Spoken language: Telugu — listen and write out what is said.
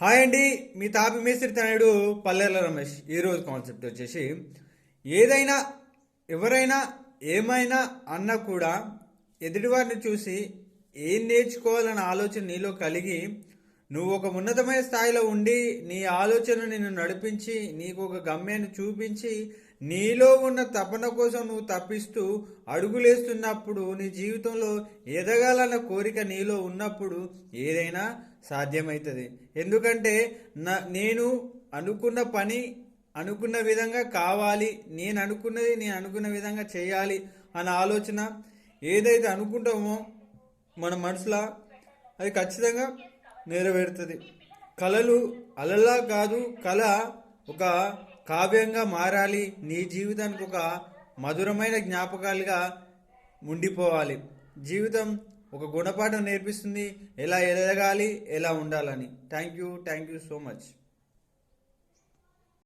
హాయ్ అండి మీ తాపి మేస్త్రి తనయుడు పల్లెల రమేష్. ఈరోజు కాన్సెప్ట్ వచ్చేసి ఏదైనా ఎవరైనా ఏమైనా అన్నా కూడా ఎదుటివారిని చూసి ఏం నేర్చుకోవాలన్న ఆలోచన నీలో కలిగి నువ్వు ఒక ఉన్నతమైన స్థాయిలో ఉండి నీ ఆలోచన నిన్ను నడిపించి నీకు ఒక గమ్యాన్ని చూపించి నీలో ఉన్న తపన కోసం నువ్వు తప్పిస్తూ అడుగులేస్తున్నప్పుడు నీ జీవితంలో ఎదగాలన్న కోరిక నీలో ఉన్నప్పుడు ఏదైనా సాధ్యమవుతుంది ఎందుకంటే నా నేను అనుకున్న పని అనుకున్న విధంగా కావాలి నేను అనుకున్నది నేను అనుకున్న విధంగా చేయాలి అన్న ఆలోచన ఏదైతే అనుకుంటామో మన మనసులో అది ఖచ్చితంగా నెరవేరుతుంది. కళలు అలలా కాదు కళ ఒక కావ్యంగా మారాలి. నీ జీవితానికి ఒక మధురమైన జ్ఞాపకాలుగా ఉండిపోవాలి. జీవితం ఒక గుణపాఠం నేర్పిస్తుంది. ఎలా ఎదగాలి ఎలా ఉండాలని. Thank you thank you so much